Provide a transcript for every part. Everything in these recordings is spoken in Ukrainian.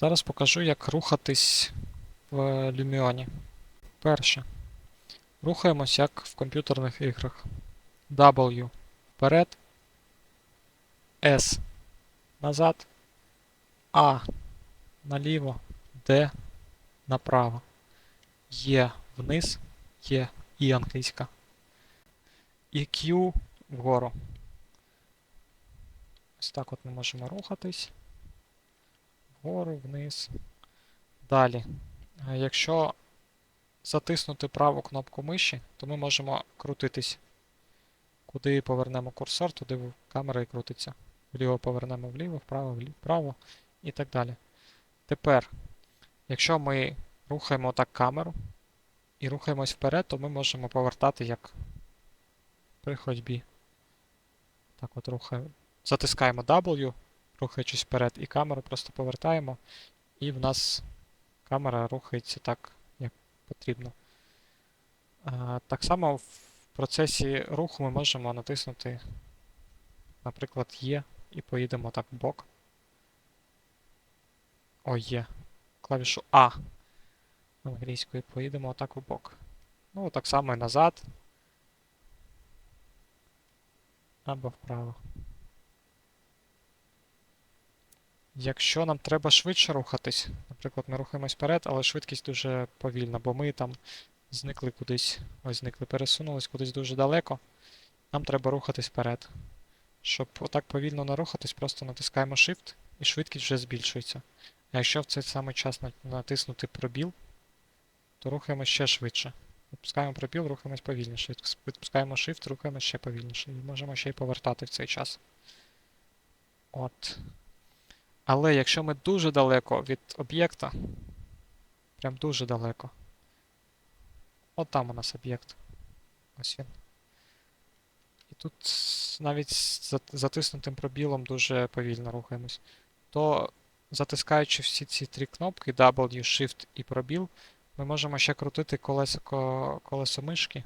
Зараз покажу, як рухатись в Lumion. Перше. Рухаємось як в комп'ютерних іграх. W вперед. S назад. А наліво. D направо. Є вниз. Є і англійська. І Q вгору. Ось так от ми можемо рухатись. Вгору, вниз. Далі. Е, Якщо затиснути праву кнопку миші, то ми можемо крутитись. Куди повернемо курсор, туди камера і крутиться. Вліво повернемо вліво, вправо, вправо і так далі. Тепер, якщо ми рухаємо так камеру і рухаємось вперед, то ми можемо повертати як при ходьбі. Так от рухаємо. Затискаємо W, рухаючись вперед, і камеру просто повертаємо, і в нас камера рухається так, як потрібно. А, так само в процесі руху ми можемо натиснути, наприклад, Є, і поїдемо так в бок. О, є. Клавішу А англійською поїдемо отак в бок. Ну, так само і назад. Або вправо. Якщо нам треба швидше рухатись, наприклад, ми рухаємось вперед, але швидкість дуже повільна, бо ми там зникли кудись, ось зникли, пересунулись кудись дуже далеко. Нам треба рухатись вперед. Щоб отак повільно не рухатись, просто натискаємо Shift і швидкість вже збільшується. А якщо в цей самий час натиснути пробіл, то рухаємось ще швидше. Відпускаємо пробіл, рухаємось повільніше. Відпускаємо Shift, рухаємось ще повільніше. І можемо ще й повертати в цей час. От. Але якщо ми дуже далеко від об'єкта, прям дуже далеко. От там у нас об'єкт. Ось він. І тут навіть затиснутим пробілом дуже повільно рухаємось. То затискаючи всі ці три кнопки W, Shift і пробіл, ми можемо ще крутити колесико, колесо мишки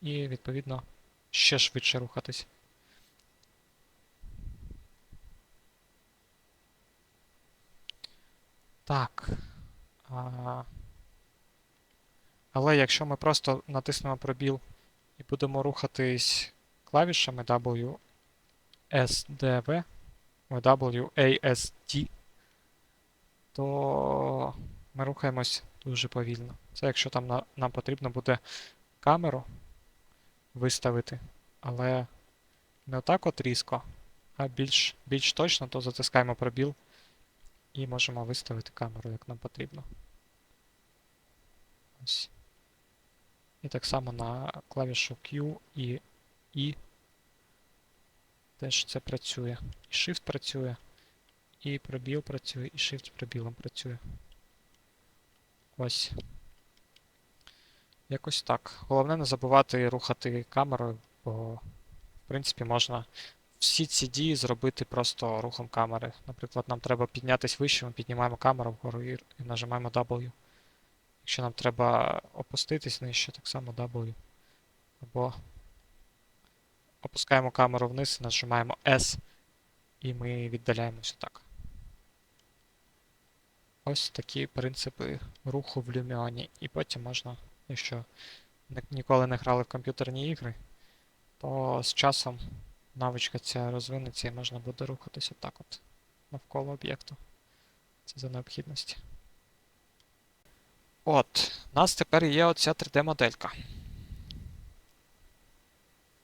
і, відповідно, ще швидше рухатись. Так. А... Але якщо ми просто натиснемо пробіл і будемо рухатись клавішами W, S, D, V, ой, W, A, S, D, то ми рухаємось дуже повільно. Це якщо там на, нам потрібно буде камеру виставити, але не отак от різко, а більш, більш точно, то затискаємо пробіл і можемо виставити камеру, як нам потрібно. Ось. І так само на клавішу Q і I теж це працює. І Shift працює, і пробіл працює, і Shift пробілом працює. Ось. Якось так. Головне не забувати рухати камерою, бо, в принципі, можна всі ці дії зробити просто рухом камери. Наприклад, нам треба піднятися вище, ми піднімаємо камеру вгору і, і нажимаємо W. Якщо нам треба опуститись нижче, так само W. Або опускаємо камеру вниз, нажимаємо S, і ми віддаляємося так. Ось такі принципи руху в Lumion. І потім можна, якщо ніколи не грали в комп'ютерні ігри, то з часом навичка ця розвинеться і можна буде рухатися так от навколо об'єкту. Це за необхідності. От, у нас тепер є оця 3D-моделька.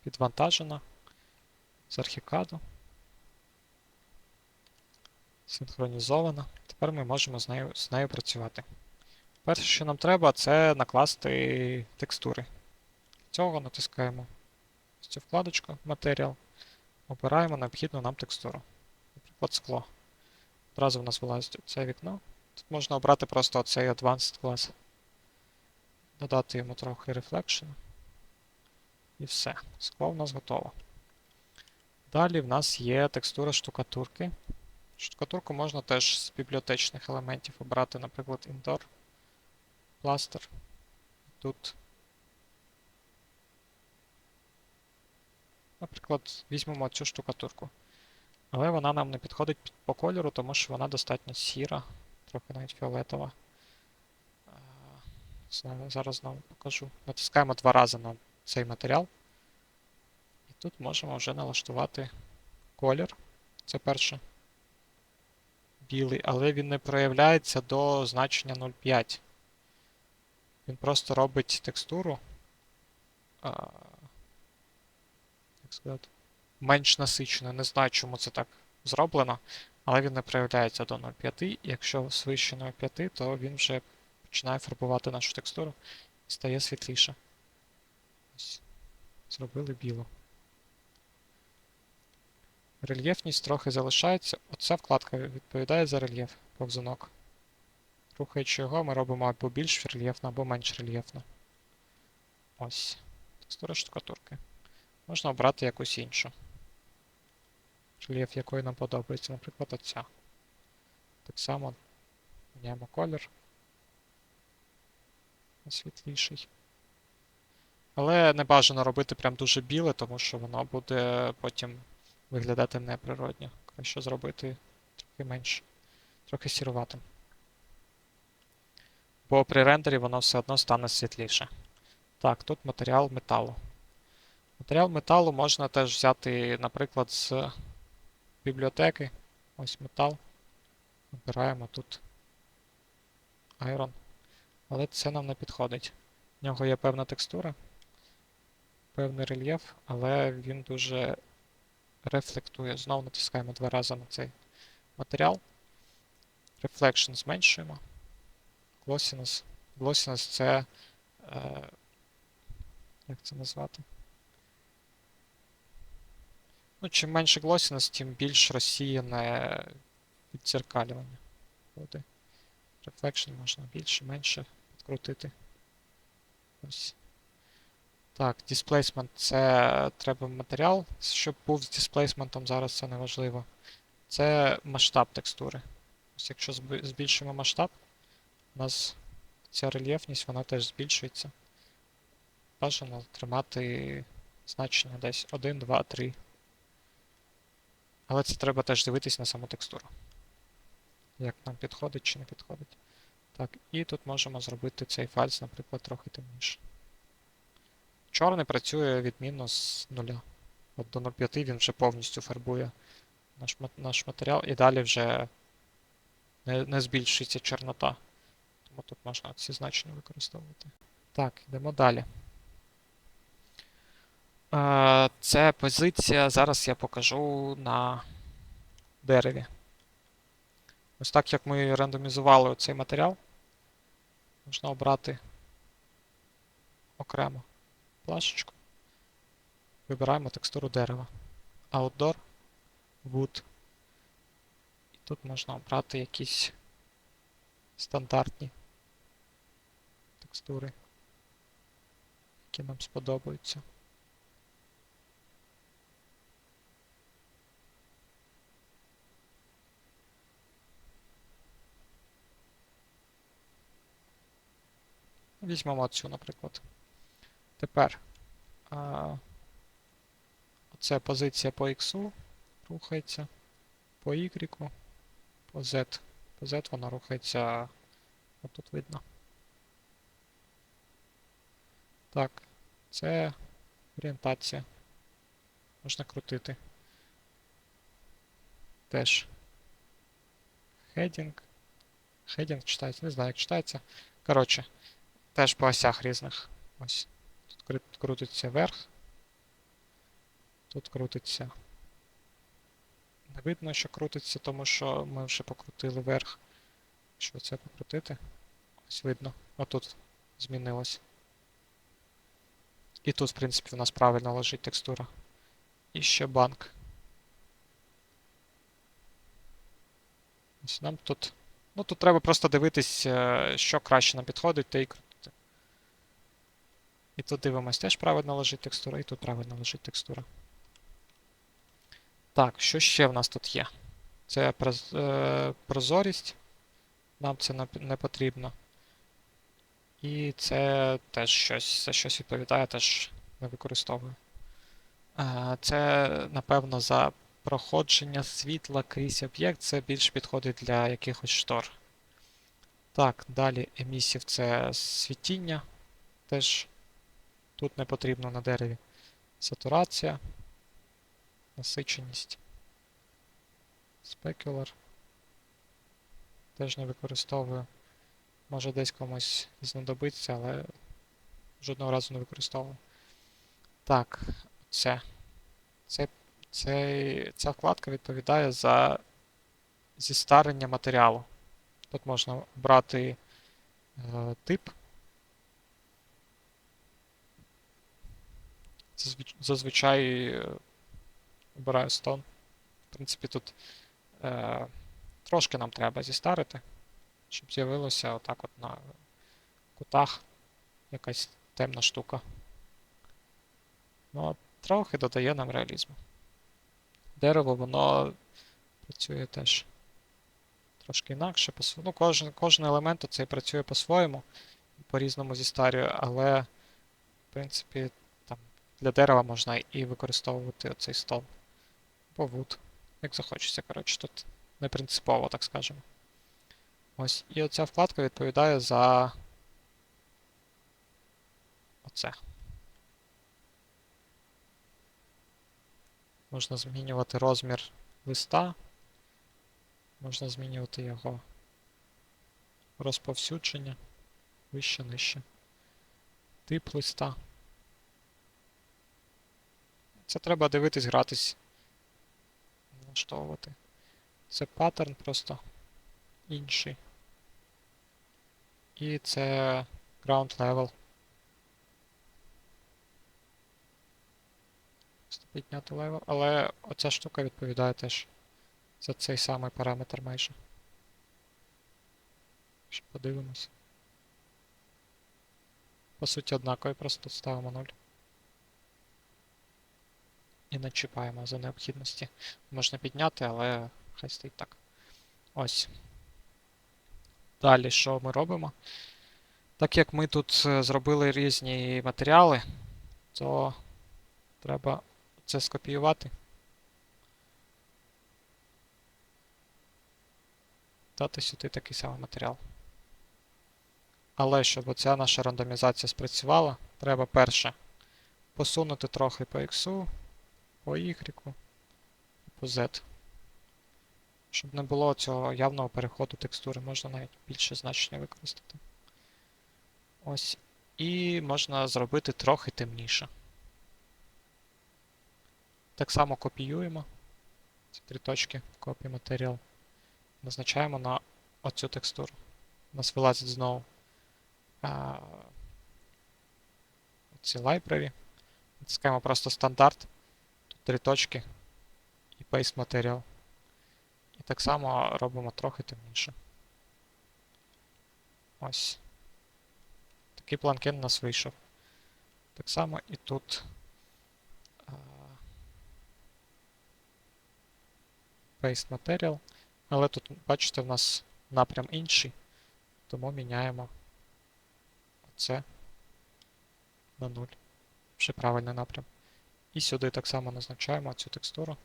Підвантажена з архікаду. Синхронізована. Тепер ми можемо з нею, з нею працювати. Перше, що нам треба, це накласти текстури. Для цього натискаємо цю вкладочку Матеріал. Обираємо необхідну нам текстуру. Наприклад, скло. Одразу в нас вилазить це вікно. Тут можна обрати просто оцей Advanced Class. Додати йому трохи Reflection. І все. Скло в нас готово. Далі в нас є текстура штукатурки. Штукатурку можна теж з бібліотечних елементів обрати, наприклад, Indoor, Plaster. Тут. Наприклад, візьмемо цю штукатурку. Але вона нам не підходить по кольору, тому що вона достатньо сіра. трохи навіть фіолетова. Е, Зараз знову покажу. Натискаємо два рази на цей матеріал. І тут можемо вже налаштувати колір. Це перше. Білий, але він не проявляється до значення 0,5. Він просто робить текстуру. Як сказати, менш насиченою. Не знаю, чому це так зроблено, але він не проявляється до 0,5. І якщо свище 0,5, то він вже починає фарбувати нашу текстуру і стає світліше. Ось. Зробили білу. Рельєфність трохи залишається. Оця вкладка відповідає за рельєф повзунок. Рухаючи його, ми робимо або більш рельєфно, або менш рельєфно. Ось. Текстура штукатурки. Можна обрати якусь іншу. Рельєф якої нам подобається, наприклад, оця. Так само міняємо колір. Світліший. Але не бажано робити прям дуже біле, тому що воно буде потім виглядати неприродньо. Краще зробити трохи менше, трохи сіруватим. Бо при рендері воно все одно стане світліше. Так, тут матеріал металу. Матеріал металу можна теж взяти, наприклад, з бібліотеки. Ось метал. Вибираємо тут Iron. Але це нам не підходить. В нього є певна текстура, певний рельєф, але він дуже рефлектує. Знову натискаємо два рази на цей матеріал. Reflection зменшуємо. Glossiness. Glossiness це. Е, як це назвати? Ну, чим менше glossiness, тим більш розсіяне віддзеркалювання буде. Reflection можна більше, менше підкрутити. Ось. Так, displacement це треба матеріал, щоб був з дисплейсментом, зараз це не важливо. Це масштаб текстури. Ось якщо збільшимо масштаб, у нас ця рельєфність вона теж збільшується. Бажано тримати значення десь 1, 2, 3. Але це треба теж дивитись на саму текстуру. Як нам підходить чи не підходить. Так, і тут можемо зробити цей фальс, наприклад, трохи темніше. Чорний працює відмінно з нуля. От до 0,5 він вже повністю фарбує наш, наш матеріал, і далі вже не, не збільшується чорнота. Тому тут можна ці значення використовувати. Так, йдемо далі. Е, Це позиція. Зараз я покажу на дереві. Ось так як ми рандомізували цей матеріал, можна обрати окремо плашечку. Вибираємо текстуру дерева. Outdoor, Wood. І тут можна обрати якісь стандартні текстури, які нам сподобаються. Візьмемо цю, наприклад. Тепер а, оце позиція по X рухається, по Y, по Z. По Z вона рухається. Отут видно. Так, це орієнтація. Можна крутити. Теж. Heading. Heading читається, не знаю, як читається. Коротше, теж по осях різних. Ось. Тут крутиться вверх. Тут крутиться. Не видно, що крутиться, тому що ми вже покрутили вверх. Що це покрутити? Ось видно. Отут змінилось. І тут, в принципі, у нас правильно лежить текстура. І ще банк. Ось нам тут. Ну, тут треба просто дивитись, е, що краще нам підходить, і крутити. І тут дивимось, теж правильно лежить текстура, і тут правильно лежить текстура. Так, що ще в нас тут є? Це е, прозорість. Нам це не, потрібно. І це теж щось, це щось відповідає, теж не використовую. Е, Це, напевно, за проходження світла крізь об'єкт, це більш підходить для якихось штор. Так, далі емісів це світіння. Теж тут не потрібно на дереві. Сатурація, насиченість. Спекулар. Теж не використовую. Може десь комусь знадобиться, але жодного разу не використовую. Так, це. Це, цей, ця вкладка відповідає за зістарення матеріалу. Тут можна брати е, тип. Зазвичай е, обираю stone. В принципі, тут е, трошки нам треба зістарити, щоб з'явилося отак от на кутах якась темна штука. Ну, трохи додає нам реалізму. Дерево, воно працює теж трошки інакше. Ну, кожен, кожен елемент оцей працює по-своєму, по-різному зістарює, але, в принципі, для дерева можна і використовувати оцей стол. Вуд. Як захочеться, коротше, тут не принципово, так скажемо. Ось. І оця вкладка відповідає за оце. Можна змінювати розмір листа, можна змінювати його розповсюдження вище, нижче. Тип листа. Це треба дивитись, гратись, налаштовувати. Це паттерн просто інший. І це ground level. Підняти левел, але оця штука відповідає теж за цей самий параметр майже. Ще подивимось. По суті, однакові, просто ставимо 0. І не чіпаємо за необхідності. Можна підняти, але хай стоїть так. Ось. Далі, що ми робимо? Так як ми тут е, зробили різні матеріали, то треба це скопіювати. Дати сюди такий самий матеріал. Але щоб оця наша рандомізація спрацювала, треба перше посунути трохи по X, по Y, по Z. Щоб не було цього явного переходу текстури, можна навіть більше значення використати. Ось. І можна зробити трохи темніше. Так само копіюємо ці три точки, copy матеріал. Назначаємо на оцю текстуру. У нас вилазить знову а, ці library. Натискаємо просто стандарт. Три точки і paste матеріал. І так само робимо трохи темніше. Ось. Такий планкен у нас вийшов. Так само і тут. Paste Material. Але тут, бачите, в нас напрям інший, тому міняємо це на 0. Ще правильний напрям. І сюди так само назначаємо цю текстуру.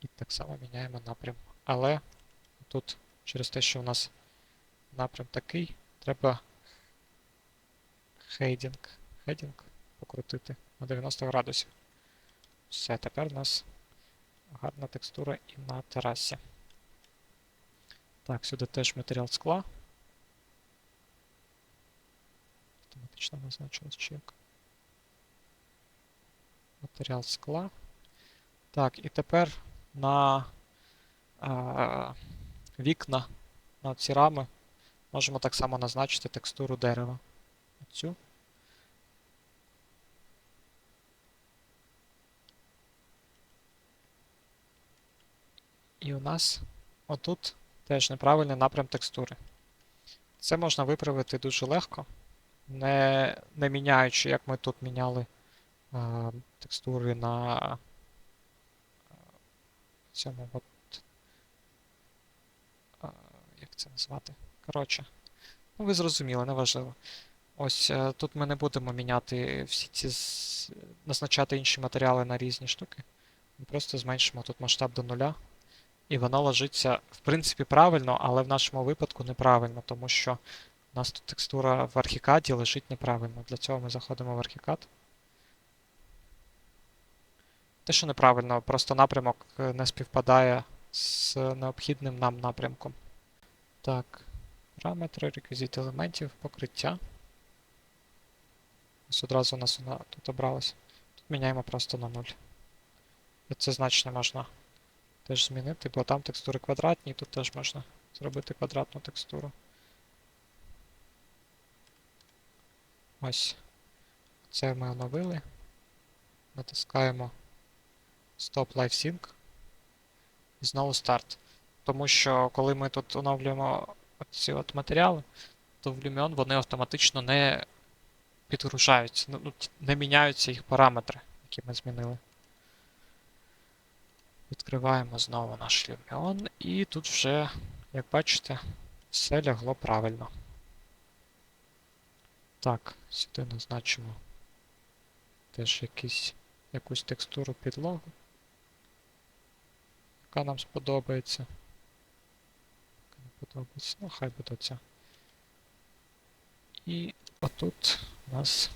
І так само міняємо напрям. Але тут через те, що у нас напрям такий, треба хейдінг, хейдінг покрутити на 90 градусів. Все, тепер у нас гарна текстура і на терасі. Так, сюди теж матеріал скла. Автоматично назначилось чи як. Матеріал скла. Так, і тепер на а, вікна, на ці рами можемо так само назначити текстуру дерева. Оцю. І у нас отут теж неправильний напрям текстури. Це можна виправити дуже легко, не, не міняючи, як ми тут міняли текстури на цьому от, як це назвати? Коротше, ну ви зрозуміли, неважливо. Ось е, тут ми не будемо міняти всі ці назначати інші матеріали на різні штуки. Ми просто зменшимо тут масштаб до нуля І воно ложиться, в принципі, правильно, але в нашому випадку неправильно, тому що у нас тут текстура в архікаді лежить неправильно. Для цього ми заходимо в архікад. Те, що неправильно, просто напрямок е, не співпадає з необхідним нам напрямком. Так, параметри, реквізит елементів, покриття. Ось одразу у нас вона тут обралась. Тут міняємо просто на 0. І це значення можна теж змінити, бо там текстури квадратні, тут теж можна зробити квадратну текстуру. Ось. Це ми оновили. Натискаємо Stop Live Sync. І знову старт. Тому що коли ми тут оновлюємо ці от матеріали, то в Lumion вони автоматично не підгружаються, ну, ну, не міняються їх параметри, які ми змінили. Відкриваємо знову наш Lumion, і тут вже, як бачите, все лягло правильно. Так, сюди назначимо теж якийсь, якусь текстуру підлогу, яка нам сподобається. Яка не подобається. Ну, хай буде ця. І отут нас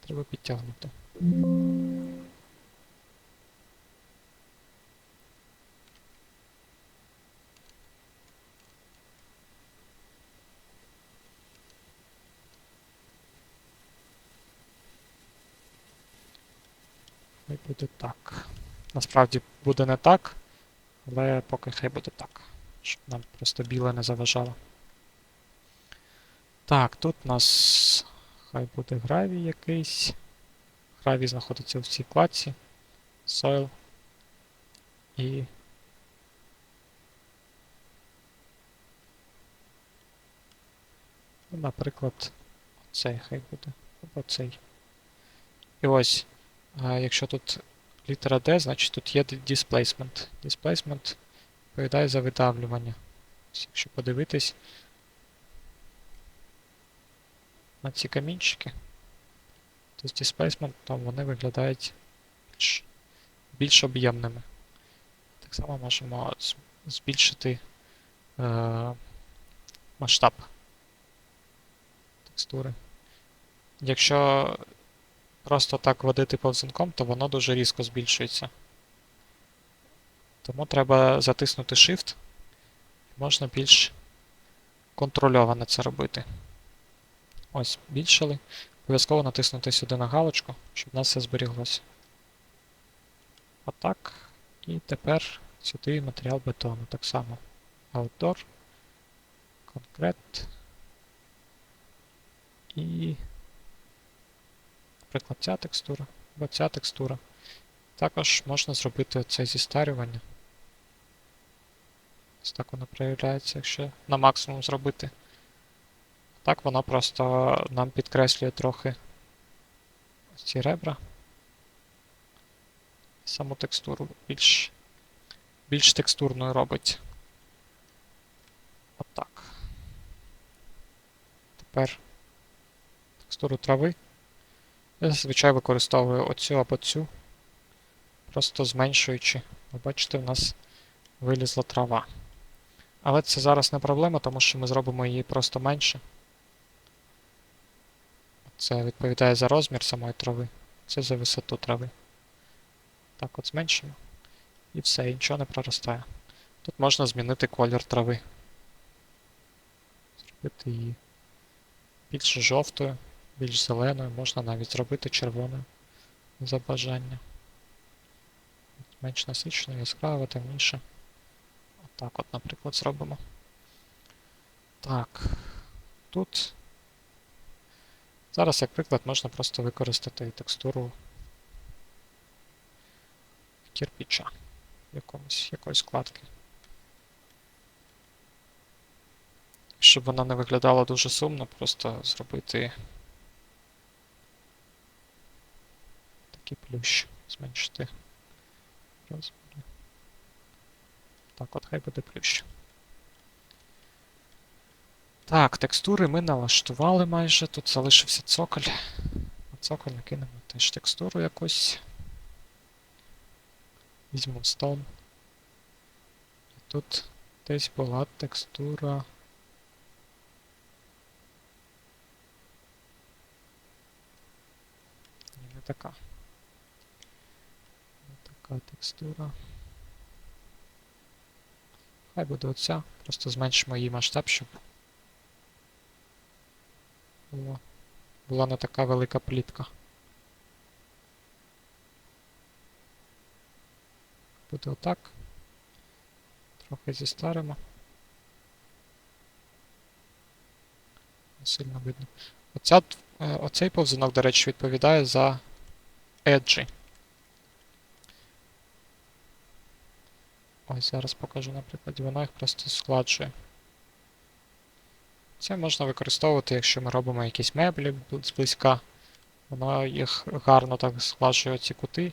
треба підтягнути. Хай буде так. Насправді буде не так, але поки хай буде так. Щоб нам просто біле не заважало. Так, тут у нас хай буде гравій якийсь. Гравій знаходиться в цій вкладці. Soil. І. Ну, наприклад, цей хай буде. Або цей. І ось, якщо тут літера D, значить тут є displacement. Displacement відповідає за видавлювання. Якщо подивитись на ці камінчики, то з displacement вони виглядають більш, більш об'ємними. Так само можемо збільшити е, масштаб текстури. Якщо просто так водити повзунком, то воно дуже різко збільшується. Тому треба затиснути Shift. Можна більш контрольовано це робити. Ось, збільшили. Обов'язково натиснути сюди на галочку, щоб у нас все зберіглося. Отак. І тепер сюди матеріал бетону. Так само. Outdoor. Concrete. І наприклад, ця текстура або ця текстура. Також можна зробити це зістарювання. Ось так воно проявляється, якщо на максимум зробити. Так воно просто нам підкреслює трохи ось ці ребра. Саму текстуру більш, більш текстурною робить. Отак. Тепер текстуру трави. Я зазвичай використовую оцю або цю, просто зменшуючи. Ви бачите, в нас вилізла трава. Але це зараз не проблема, тому що ми зробимо її просто менше. Це відповідає за розмір самої трави. Це за висоту трави. Так от зменшимо. І все, і нічого не проростає. Тут можна змінити колір трави. Зробити її більш жовтою більш зеленою, можна навіть зробити червоною за бажання. Менш насичено, яскраво, темніше. Отак от, наприклад, зробимо. Так. Тут. Зараз, як приклад, можна просто використати текстуру кирпича якомусь, якоїсь складки. Щоб вона не виглядала дуже сумно, просто зробити такий плющ, зменшити розміри. Так, от хай буде плющ. Так, текстури ми налаштували майже. Тут залишився цоколь. На цоколь накинемо теж текстуру якусь. Візьмемо stone. Тут десь була текстура. Не така. Така текстура. Хай буде оця. Просто зменшимо її масштаб, щоб було, була не така велика плітка. Буде отак. Трохи зістаримо. Не сильно видно. Оця, е, оцей повзунок, до речі, відповідає за еджі. Ось зараз покажу на прикладі, воно їх просто складжує. Це можна використовувати, якщо ми робимо якісь меблі зблизька. Воно їх гарно так складжує ці кути.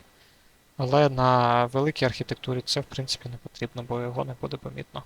Але на великій архітектурі це в принципі не потрібно, бо його не буде помітно.